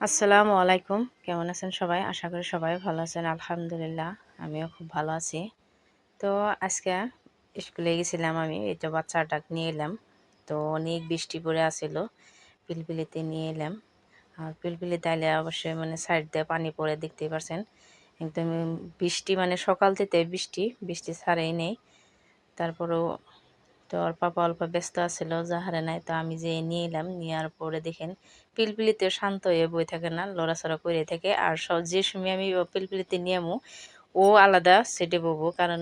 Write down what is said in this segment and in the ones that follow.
আসসালামু আলাইকুম। কেমন আছেন সবাই? আশা করি সবাই ভালো আছেন। আলহামদুলিল্লাহ, আমিও খুব ভালো আছি। তো আজকে স্কুলে গেছিলাম আমি এটা বাচ্চাটা নিয়ে এলাম। তো অনেক বৃষ্টি পড়ে আসিল, পিলপিলিতে নিয়ে এলাম। আর পিলপিলিতে আইলে অবশ্যই মানে সাইড দিয়ে পানি পড়ে, দেখতেই পারছেন। একদম বৃষ্টি মানে সকাল থেকে বৃষ্টি বৃষ্টি ছাড়েই নেই। তারপরেও তো ওর পাপা অল্প ব্যস্ত আছিল, যাহারে নাই তো আমি যে নিয়ে এলাম। নেওয়ার পরে দেখেন পিলপিলিতে শান্ত হয়ে বই থাকে না লড়াচড়া করে থাকে। আর সব যে সময় আমি পিলপিলিতে নিয়ামু, ও আলাদা সেটে ববো। কারণ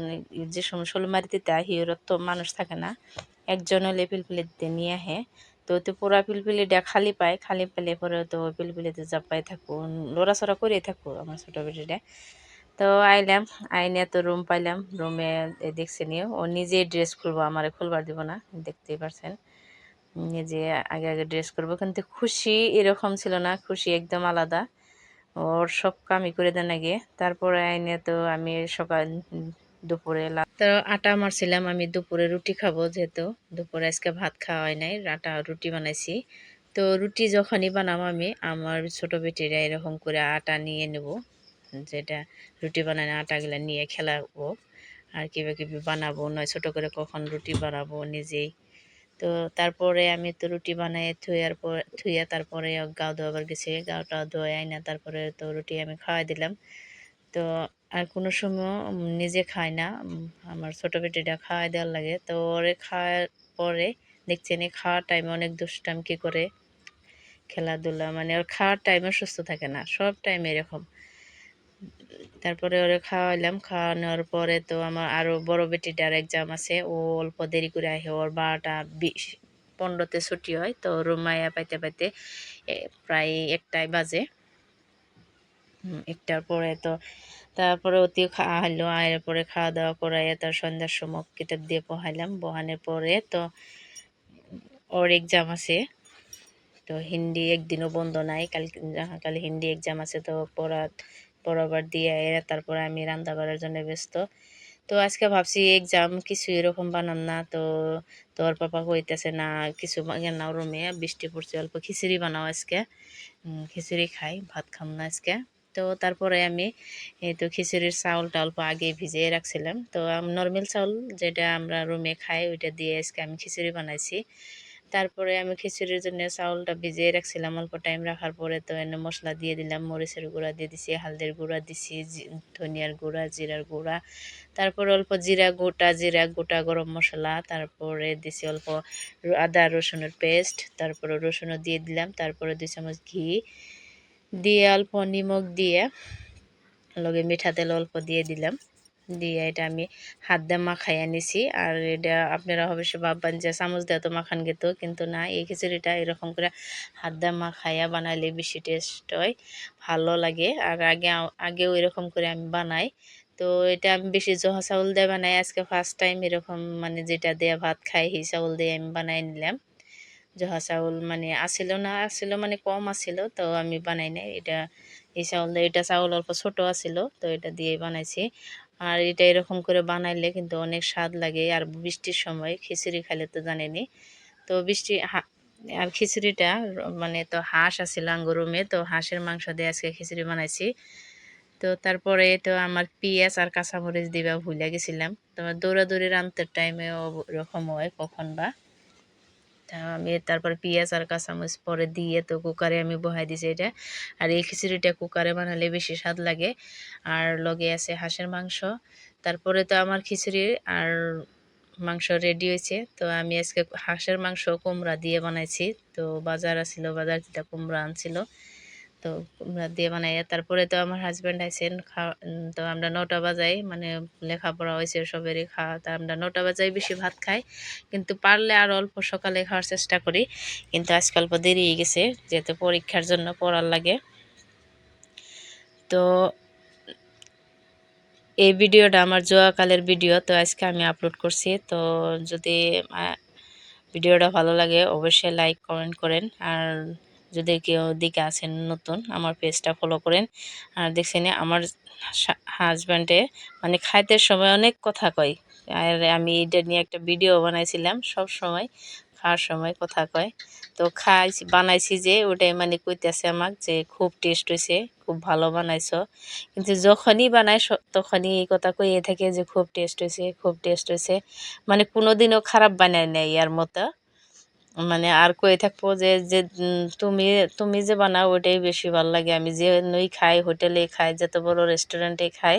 যে সময় শোলমারিতে হিওর তো মানুষ থাকে না, একজন হলে পিলপিলিতে নিয়ে আহে তো তো পুরা পিলপিলিটা খালি পায়, খালি পেলে পরে তো পিলপিলিতে চাপাই থাকব লড়াচড়া করে থাকব আমার ছোটো বেটিটা। তো আইলাম, আইনে তো রুম পাইলাম রুমে দেখছি নিয়ে ও নিজে ড্রেস খুলবো আমার খুলবার দিব না, দেখতেই পারছেন। নিজে আগে আগে ড্রেস করব, কিন্তু খুশি এরকম ছিল না, খুশি একদম আলাদা। ওর সব কামই করে দেন আগে, তারপরে আইনে তো আমি সকাল, দুপুরে তো আটা মারছিলাম, আমি দুপুরে রুটি খাব যেহেতু, দুপুরে আজকে ভাত খাওয়া হয় নাই, আটা রুটি বানাইছি। তো রুটি যখনই বানাবো আমি, আমার ছোট বেটিরা এরকম করে আটা নিয়ে নেব। যেটা রুটি বানানো আটাগুলো নিয়ে খেলাবো। আর কিবা কিবি বানাবো, নয় ছোট করে কখন রুটি বানাবো নিজেই। তো তারপরে আমি তো রুটি বানাই থুয়ার পর, থুইয়া তারপরে গাও ধোয়াবার গেছে, গাওটা ধোয়া আইনা, তারপরে তো রুটি আমি খাওয়াই দিলাম। তো আর কোনো সময় নিজে খাই না আমার ছোটো বেটিটা খাওয়াই দেওয়ার লাগে। তো ওরে খাওয়ার পরে দেখছেন এই খাওয়ার টাইমে অনেক দুষ্টাম কি করে খেলাধুলা মানে ওর খাওয়ার টাইমে সুস্থ থাকে না, সব টাইমে এরকম। তারপরে ওরে খাওয়াইলাম। খাওয়ানোর পরে তো আমার আরও বড় বেটিটার এক্সাম আছে। ও অল্প দেরি করে আহে ওর বারোটা বিশ, পনেরোতে ছুটি হয়। তো রুমাইয়া পাইতে পাইতে প্রায় একটাই বাজে। একটার পরে তো তারপরে অতি খাওয়া হলো আয়ের পরে খাওয়া দাওয়া করাইয়া তার সন্ধ্যার সময় কিতাব দিয়ে পহাইলাম বহানোর পরে তো ওর এক্সাম আছে। তো হিন্দি একদিনও বন্ধ নাই। কাল কাল হিন্দি এক্সাম আছে তো পড়া পড়াবার দিয়ে এরা তারপরে আমি রান্না করার জন্য ব্যস্ত। তো আজকে ভাবছি এক্সাম কিছু এরকম বানাম না, তো তোর পাপা কইতেছে না কিছু নাও রুমে, বৃষ্টি পড়ছে, অল্প খিচুড়ি বানাও আজকে। খিচুড়ি খাই, ভাত খাম না আজকে। তো তারপরে আমি এই তো খিচুড়ির চাউলটা অল্প আগে ভিজিয়ে রাখছিলাম। তো নর্মাল চাউল যেটা আমরা রুমে খাই, ওইটা দিয়ে আজকে আমি খিচুড়ি বানাইছি। তারপরে আমি খিচুড়ির জন্য চাউলটা ভিজিয়ে রাখছিলাম, অল্প টাইম রাখার পরে তো এনে মশলা দিয়ে দিলাম, মরিচের গুঁড়া দিয়ে দিছি, হালদের গুঁড়া দিছি ধনিয়ার গুঁড়া, জিরার গুঁড়া, তারপরে অল্প জিরা গোটা জিরা গোটা গরম মশলা, তারপরে দিছি অল্প আদা, রসুনের পেস্ট তারপরে রসুনও দিয়ে দিলাম, তারপরে দুই চামচ ঘি দিয়ে অল্প নিমখ দিয়ে, লগে মিঠা তেল অল্প দিয়ে দিলাম। দিয়ে এটা আমি হাত দিয়ে মাখাইয়া নিছি আর এটা আপনারা অবশ্যই ভাববেন যে চামচ দিয়ে তো মাখান গেত কিন্তু না, এই খিচুড়িটা এরকম করে হাত দিয়ে মাখাইয়া বানাইলে বেশি টেস্ট হয়, ভালো লাগে। আর আগে আগেও এরকম করে আমি বানাই। তো এটা আমি বেশি জহা চাউল দিয়ে বানাই, আজকে ফার্স্ট টাইম এরকম মানে যেটা দিয়ে ভাত খাই, সেই চাউল দিয়ে আমি বানাই নিলাম। জহা চাউল মানে আসিল না আসিল মানে কম আসিল তো আমি বানাই নাই। এটা, এই চাউল এটা চাউল অল্প ছোট আসিল তো এটা দিয়ে বানাইছি। আর এটা এরকম করে বানাইলে কিন্তু অনেক স্বাদ লাগে। আর বৃষ্টির সময় খিচুড়ি খাইলে তো জানেনি তো বৃষ্টি আর খিচুড়িটা মানে তো হাঁস আছিল গরমে তো হাঁসের মাংস দিয়ে আজকে খিচুড়ি বানাইছি। তো তারপরে তো আমার পিঁয়াজ আর কাঁচামরিচ দিবা ভুলে গেছিলাম। তোমার দৌড়াদৌড়ি রান্তের টাইমে ওরকম হয় কখন বা। আমি তারপর পেঁয়াজ আর কাঁচামরিচ পরে দিয়ে তো কুকারে আমি বহাই দিছি এটা। আর এই খিচুড়িটা কুকারে বানালে বেশি স্বাদ লাগে। আর লগে আছে হাঁসের মাংস। তারপরে তো আমার খিচুড়ি আর মাংস রেডি হয়েছে। তো আমি আজকে হাঁসের মাংস কুমড়া দিয়ে বানাইছি। তো বাজার আসিল বাজার যেটা কুমড়া আনছিল। তো দিয়ে বানাই। তারপরে তো আমার হাজব্যান্ড আইসেন খাওয়া তো আমরা নটা বাজাই মানে লেখাপড়া হয়েছে সবেরই খাওয়া তা আমরা নটা বাজাই, বেশি ভাত খাই। কিন্তু পারলে আর অল্প সকালে খাওয়ার চেষ্টা করি। কিন্তু আজকে অল্প দেরি গেছে, যেহেতু পরীক্ষার জন্য পড়ার লাগে। তো এই ভিডিওটা আমার জোয়াকালের ভিডিও, তো আজকে আমি আপলোড করছি। তো যদি ভিডিওটা ভালো লাগে, অবশ্যই লাইক কমেন্ট করেন। আর যদি কেউ দিকে আছেন নতুন, আমার পেজটা ফলো করেন। আর দেখছেন আমার হাজব্যান্ডে মানে খাইতে সময় অনেক কথা কয়। আর আমি এটা নিয়ে একটা ভিডিও বানাইছিলাম, সব সময় খাওয়ার সময় কথা কয়। তো খাইছি, বানাইছি যে, ওটাই মানে কইতেছে আমাকে যে, খুব টেস্ট হয়েছে খুব ভালো বানাইছো। কিন্তু যখনই বানাই তখনই এই কথা কইয়ে থাকে যে, খুব টেস্ট হয়েছে খুব টেস্ট হয়েছে মানে কোনোদিনও খারাপ বানায় নাই, ইয়ার মতো। মানে আর কয়ে থাকব যে যে তুমি তুমি যে বানাও ওটাই বেশি ভালো লাগে। আমি যে নই খাই, হোটেলে খাই, যত বড় রেস্টুরেন্টে খাই,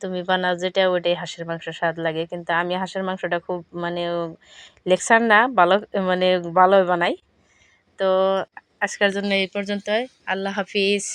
তুমি বানাও যেটা, ওটাই হাঁসের মাংস স্বাদ লাগে। কিন্তু আমি হাঁসের মাংসটা খুব মানে লেকচার না, ভালো মানে ভালো বানাই। তো আজকের জন্য এই পর্যন্তই। আল্লাহ হাফিজ।